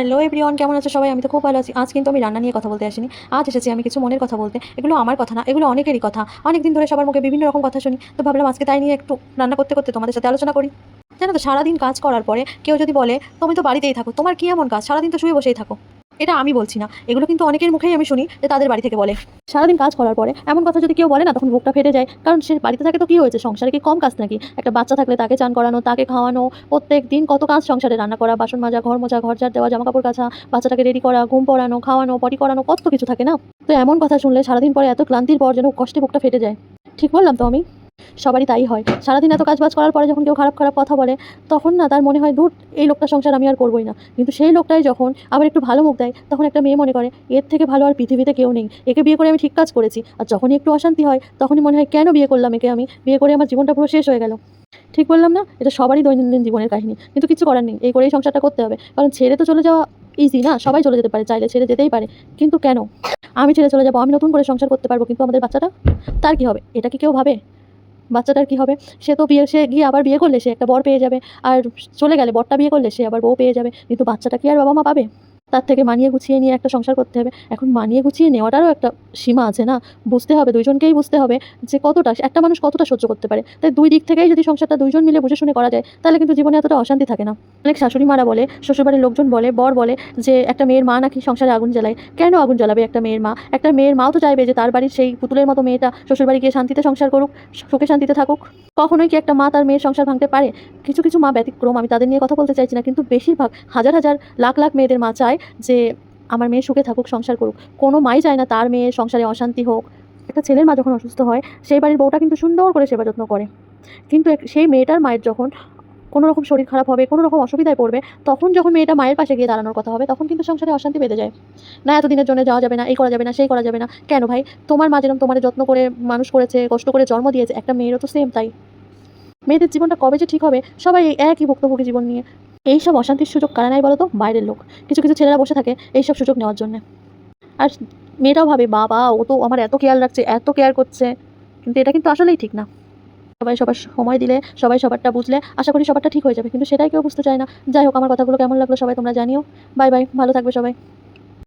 Hello everyone কেমন আছে সবাই? আমি তো খুব ভালো আছি। আজ কিন্তু আমি রান্না নিয়ে কথা বলতে আসিনি। আজ এসেছি আমি কিছু মনের কথা বলতে। এগুলো আমার কথা না, এগুলো অনেকেরই কথা। অনেকদিন ধরে সবার মুখে বিভিন্ন রকম কথা শুনি। তো ভাবলাম আজকে তাই নিয়ে একটু রান্না করতে করতে তোমাদের সাথে আলোচনা করি। জানো তো, সারাদিন কাজ করার পরে কেউ যদি বলে, তুমি তো বাড়িতেই থাকো, তোমার কি এমন কাজ? সারাদিন তো শুয়ে বসেই থাকো। এটা আমি বলছি না। এগুলো কিন্তু অনেকের মুখেই আমি শুনি যে তাদের বাড়ি থেকে বলে। সারাদিন কাজ করার পরে এমন কথা যদি কেউ বলে না, তখন বুকটা ফেটে যায়। কারণ সে বাড়িতে থাকে তো কী হয়েছে? সংসারে কি কম কাজ নাকি? একটা বাচ্চা থাকলে তাকে চান করানো, তাকে খাওয়ানো, প্রত্যেক দিন কত কাজ সংসারে রান্না করা, বাসন মাজা, ঘর মোজা, ঘর ঝাড় দেওয়া জামা কাপড় কাছা বাচ্চাটাকে রেডি করা, ঘুম পড়ানো, খাওয়ানো পটি করানো, কত কিছু থাকে না? তো এমন কথা শুনলে সারাদিন পরে এত ক্লান্তির পর যেন কষ্টে বুকটা ফেটে যায়। ঠিক বললাম তো আমি? সবারই তাই হয়। সারাদিন এত কাজবাজ করার পরে যখন কেউ খারাপ খারাপ কথা বলে, তখন না তার মনে হয় দূর এই লোকটা সংসার আমি আর করবোই না। কিন্তু সেই লোকটাই যখন আবার একটু ভালো মুখ দেয়, তখন একটা মেয়ে মনে করে, এর থেকে ভালো আর পৃথিবীতে কেউ নেই। একে বিয়ে করে আমি ঠিক কাজ করেছি। আর যখনই একটু অশান্তি হয়, তখনই মনে হয়, কেন বিয়ে করলাম একে আমি? বিয়ে করে আমার জীবনটা পুরো শেষ হয়ে গেল। ঠিক বললাম না? এটা সবারই দৈনন্দিন জীবনের কাহিনী। কিন্তু কিছু করার নেই। এই করেই সংসারটা করতে হবে। কারণ ছেড়ে তো চলে যাওয়া ইজি না? সবাই চলে যেতে পারে। চাইলে ছেড়ে যেতেই পারে। কিন্তু কেন? আমি ছেড়ে চলে যাব। আমি নতুন করে সংসার করতে পারব। কিন্তু আমাদের বাচ্চাটা? তার কি হবে? এটা কি কেউ ভাবে? বাচ্চাটার কি হবে? সে তো বিয়ে, সে গিয়ে আবার বিয়ে করলে সে একটা বর পেয়ে যাবে। আর চলে গেলে বরটা বিয়ে করলে সে আবার বউ পেয়ে যাবে। কিন্তু বাচ্চাটা কি আর বাবা মা পাবে? তার থেকে মানিয়ে গুছিয়ে নিয়ে একটা সংসার করতে হবে। এখন মানিয়ে গুছিয়ে নেওয়াটারও একটা সীমা আছে না? বুঝতে হবে, দুইজনকেই বুঝতে হবে যে কতটা, একটা মানুষ কতটা সহ্য করতে পারে। তাই দুই দিক থেকেই যদি সংসারটা দুইজন মিলে বুঝে শুনে করা যায়, তাহলে কিন্তু জীবনে এতটা অশান্তি থাকে না। অনেক শাশুড়ি মারা বলে, শ্বশুরবাড়ির লোকজন বলে, বর বলে যে একটা মেয়ের মা নাকি সংসারে আগুন জ্বালায়। কেন আগুন জ্বালাবে একটা মেয়ের মা? একটা মেয়ের মাও তো চাইবে যে তার বাড়ির সেই পুতুলের মতো মেয়েটা শ্বশুরবাড়ি গিয়ে শান্তিতে সংসার করুক, সুখে শান্তিতে থাকুক। কখনোই কি একটা মা তার মেয়ের সংসার ভাঙতে পারে? কিছু কিছু মা ব্যতিক্রম, আমি তাদের নিয়ে কথা বলতে চাইছি না, কিন্তু বেশিরভাগ হাজার হাজার, লাখ লাখ মেয়েদের মা চায় যে আমার মেয়ে সুখে থাকুক, সংসার করুক। কোনো মাই চায় না তার মেয়ে সংসারে অশান্তি হোক। একটা ছেলের মা যখন অসুস্থ হয়, সেই বাড়ির বউটা কিন্তু সুন্দর করে সেবা যত্ন করে। কিন্তু সেই মেয়েটার মায়ের যখন কোনো রকম শরীর খারাপ হবে, কোনো রকম অসুবিধায় পড়বে, তখন যখন মেয়েটা মায়ের পাশে গিয়ে দাঁড়ানোর কথা হবে, তখন কিন্তু সংসারে অশান্তি বেঁধে যায়। না, এতদিনের জন্য যাওয়া যাবে না, এই করা যাবে না, সেই করা যাবে না। কেন ভাই? তোমার মা যেরকম তোমার যত্ন করে মানুষ করেছে, কষ্ট করে জন্ম দিয়েছে, একটা মেয়েরও তো সেম তাই। মেয়েদের জীবনটা কবে যে ঠিক হবে, সবাই একই ভুক্তভোগী জীবন নিয়ে এইসব অশান্তির সুযোগ কারা নাই বলতো? বাইরের লোক। কিছু কিছু ছেলেরা বসে থাকে এইসব সুযোগ নেওয়ার জন্য। আর মেয়েটাও ভাবে, বাবা, ও তো আমার এত কেয়ার রাখছে, এত কেয়ার করছে। কিন্তু এটা কিন্তু আসলেই ঠিক না। সবাই সবার সময় দিলে, সবাই সবারটা বুঝলে, আশা করি সবারটা ঠিক হয়ে যাবে। কিন্তু সেটাই কেউ বুঝতে চায় না। যাই হোক, আমার কথাগুলো কেমন লাগল সবাই তোমরা জানিও। বাই বাই, ভালো থাকবে সবাই।